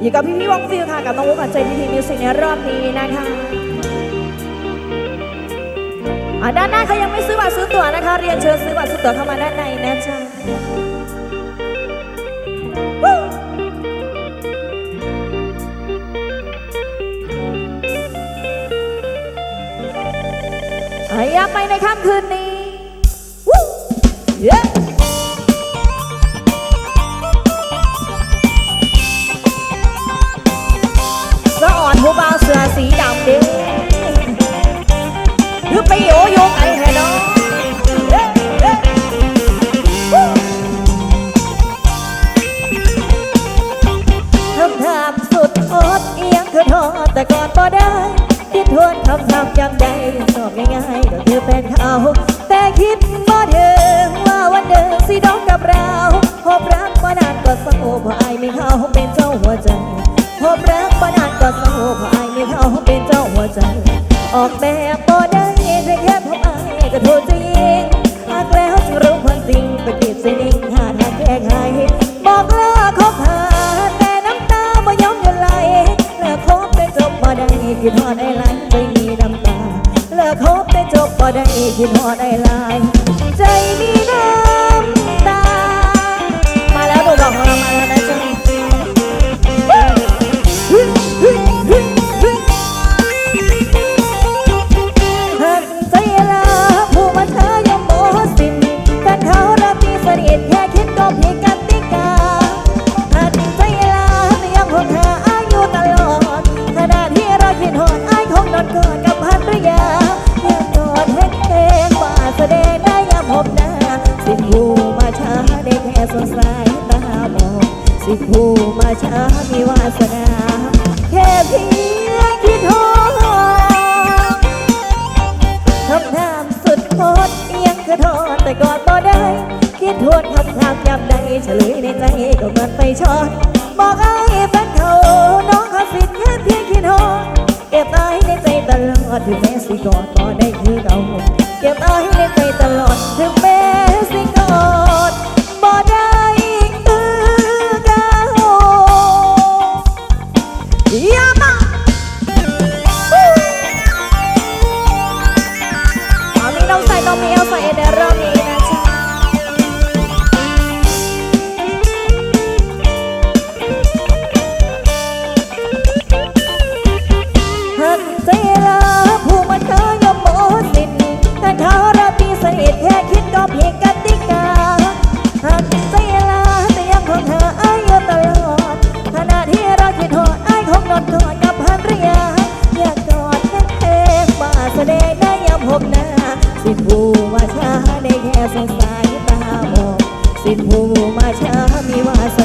อยู่กับพี่พี่วงฟิลค่ะกับน้องวุ้กับใจพีพีมิวสิกในรอบนี้นะคะอะด้านหน้าเขายังไม่ซื้อบัตรซื้อตั๋วนะคะ เรียนเชิญซื้อบัตรซื้อตั๋วเข้ามาด้านในนะจ๊ะวู้อะอยากไปในค่ำคืนนี้วู้เคิดบ่ถึงว่าวันเดิมสิดองกับเราพบรักมานานกว่าเศร้าเพราะอายมีเข้าเป็นเจ้าหัวใจพบรักมานานก็เศร้าเพราะอายมีเข้าเป็นเจ้าหัวใจ ออกแบบ บ่ได้คิดฮอดไอ้ไหลใจมีน้ำตา มาแล้วดูดอกของเรามาแล้วนะจ๊ะหักใจลาผู้มาเธอยอมโมสินกันเขาราตีสนิทแค่คิดก็ผิดกติกาหักใจลาแต่ยังคงหาอายุตลอดขณะที่เราคิดหอดอายคงนอนกอดกับ ได้แค่สงสายตามองสิผู้มาช้ามีวาสนาแค่เพียงคิดหอดคำถามสุดโคตรเอียงคือโทษแต่กอดบ่ได้ คิดทวนคำถามยำใดเฉลยในใจก็เหมือนไปช็อตบอกไอ้แฟนเขาน้องเขาสิแค่เพียงคิดโทษเก็บไอ้ในใจตลอดถึงแม้สิกอดก็ได้คือเก่าเก็บไอ้ มาช้ามีวาส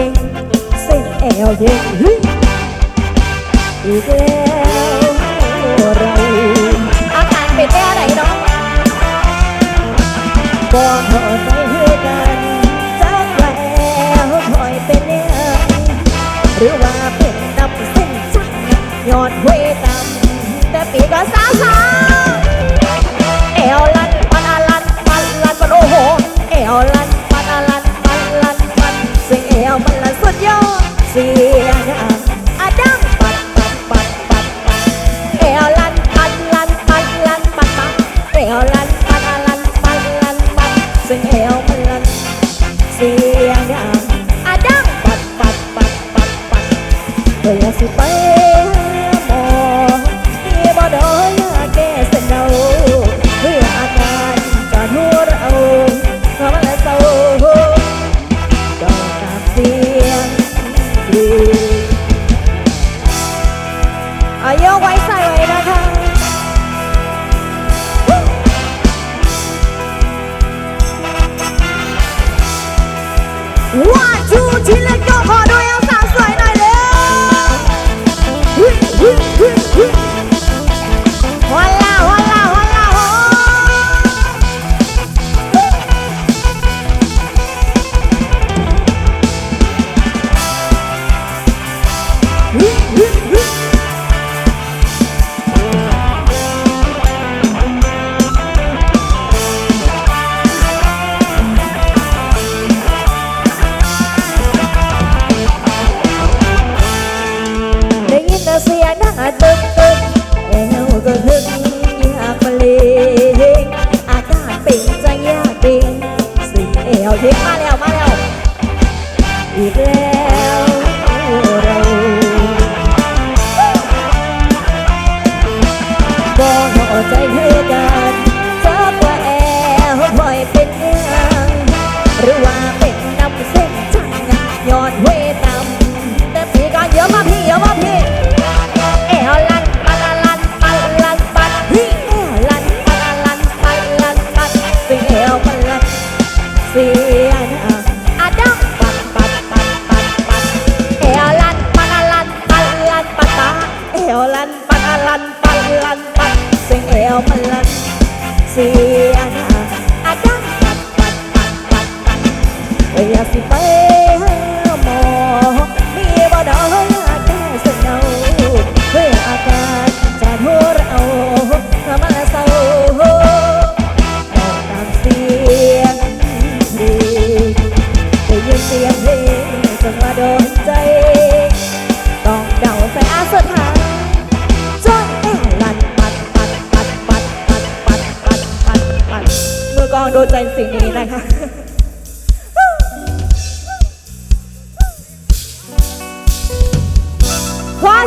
ก่งเส้นแอวเย็นอีกแล้วเรา อาการเป็นแม่ไหนเนาะบ่เธอใจเฮือกันจักแล้วคอยเป็นเนื้อหรือว่าเป็นน้ำเส้นชักยอดเวตำแต่ปีก็สาสา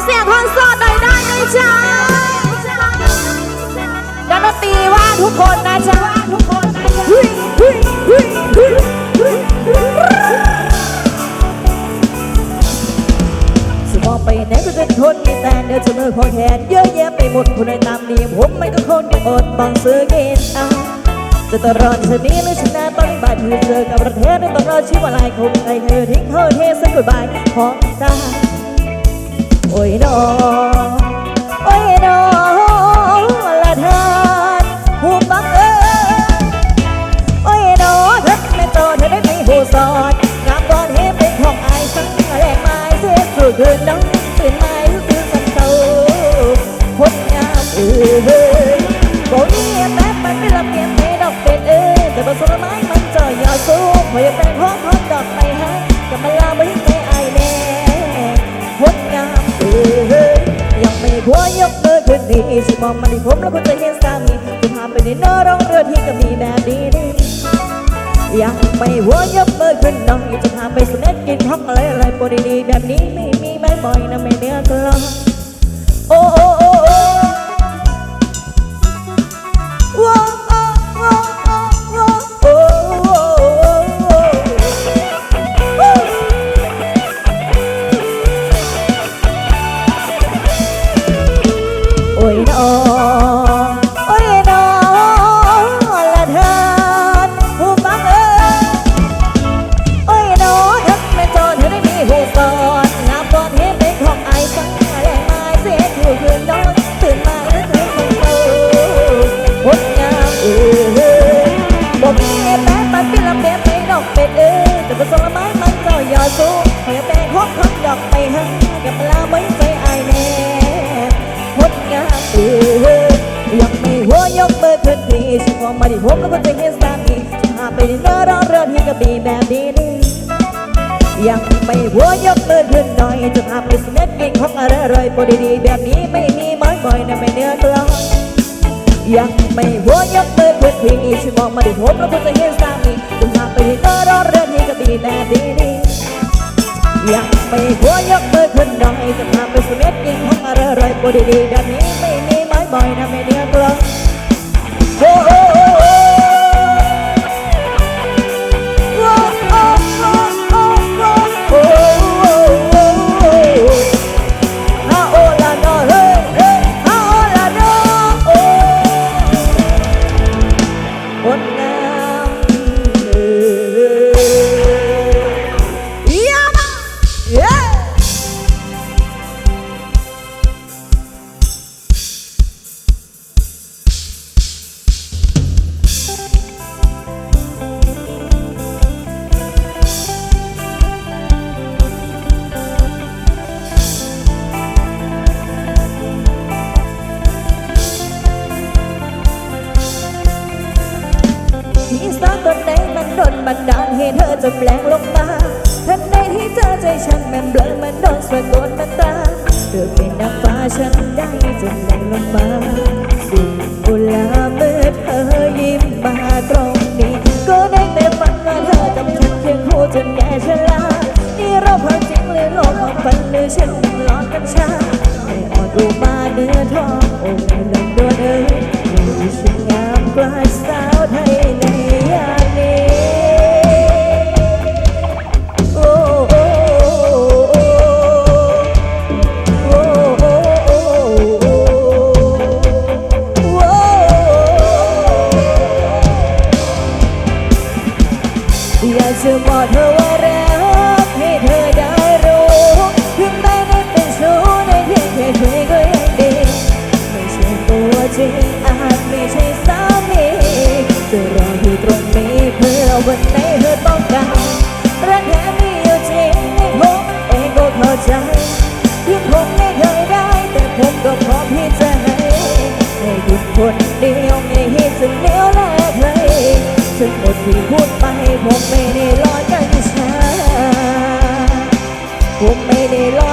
เสียงคอนเสิร์ตหน่อยได้ไหมจ๊ะนักดนตรีว่าทุกคนนะจ๊ะทุกคนนะจะมองไปไหนก็จะทนมีแต่เดี๋ยวจะมือขอแขนเยอะแยะไปหมดคนใดตามดีผมไม่ก็คนอดต้องซื้อกินเอาจะตลอดชนี้หรือชนะต้องบาดมือเจอกับประเทศไม่ต้องรอชีวาลายคงใจเธอทิ้งเธอเทสักกุบายของตา โอ้ยนอโอ้ยนอละทานหูบังเอิญโอ้ยนอเธอไม่โตเธอได้ไม่หูสอดงามก่อนเฮเป็นของอายสังแรงไม้เสียสู่คืนน้องตื่นไม้ตื่นสันเศร้าคนงามเอ้ยบ่มีแม้มันไม่ละเมียนไม่ดอกเป็ดเอ้ยแต่บนสนไม้มันจ่อยยาวสูงพอยแต่งห้องห้องดอกไปหากับมาลาไหัวยกมือขึ้นดีสิมองมาที่ผมแล้วคุณจะเห็นสามีจะพาไปในนอร้องเรือที่ก็มีแบบนี้นี่ยังไม่หัวยกมือขึ้นน้องอยากจะพาไปสเน็ตกินท้องอะไรอะไรปวดดีแบบนี้ไม่มีไม่บ่อยนะไม่เนื้อกลองโอ้ องมาที่ผมแล้วก็จะเห็นสามีจะพาไปดินเนอร์ร้อนเรื่อนที่กระบี่แบบนี้นี่ยังไม่หัวยกมือขึ้นหน่อยจะพาไปสเน็ตกินของอร่อยๆปนดีๆแบบนี้ไม่มีไม้บ่อยนะไม่เนื้อกลอนยังไม่หัวยกมือขึ้นทีฉันมองมาที่ผมแล้วก็จะเห็นสามีจะพาไปดินเนอร์ร้อนเรื่อนที่กระบี่แบบนี้นี่ยังไม่หัวยกมือขึ้นหน่อยจะพาไปสเม็ดกินของอร่อยๆปนดีๆแบบนี้ไม่มีไม้บ่อยนะไม่เนื้อกลอนโอ้ ให้เธอจำแรงลงมาทันใดที่เจอใจฉันแม่นเบลอมันโดนสะกดมันตาเธอเป็นนางฟ้าฉันได้จำแรงลงมาสิ่งกุลาเมื่อเธอยิ้มมาตรงนี้ ก็ได้แต่ฝันว่าเธอกับฉันเคียงคู่จนแก่ชรานี่เราความจริงหรือโลกความฝันหรือฉันหลอนกันชาแต่อดดูมาเนื้อทองโอ้ไม่ลงตัวเอ้ยไม่ฉันงามกว่าสาวไทยใน อยากจะบอกเธอว่ารักให้เธอได้รู้ถึงแม้ได้เป็นชู้ในเพียงแค่คุยก็ยังดีไม่ใช่ตัวจริงอาจไม่ใช่สามีจะรออยู่ตรงนี้เพื่อวันไหนเธอต้องการรักแท้มีอยู่จริงให้ผมเองก็เข้าใจที่ผมไม่เคยได้ แต่ผมก็พร้อมที่จะให้ให้คุณคนเดียวไม่ให้จะเลี้ยวแลใคร ที่พูดไปผมไม่ได้รอกันช้าผมไม่ได้รอย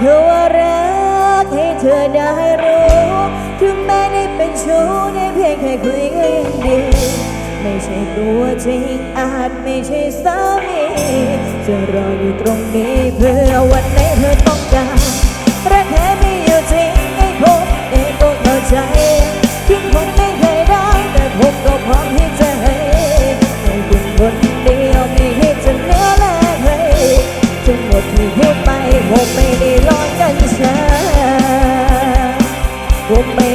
เธอว่ารักให้เธอได้รู้ ถึงแม้ได้เป็นชู้ได้เพียงแค่คุยก็ยังดี ไม่ใช่ตัวจริงอาจไม่ใช่สามีจะรออยู่ตรงนี้เพื่อวันไหนเธอต้องการรักแท้มีอยู่จริงให้ผมเองก็เข้าใจถึงผมไม่เคยได้แต่ผมก็พร้อมที่จะให้ให้คุณคนเดียวไม่ให้จะเหลือแลใครทั้งหมดที่พูด ผมไม่ได้ร้อนกันช้าผมไม่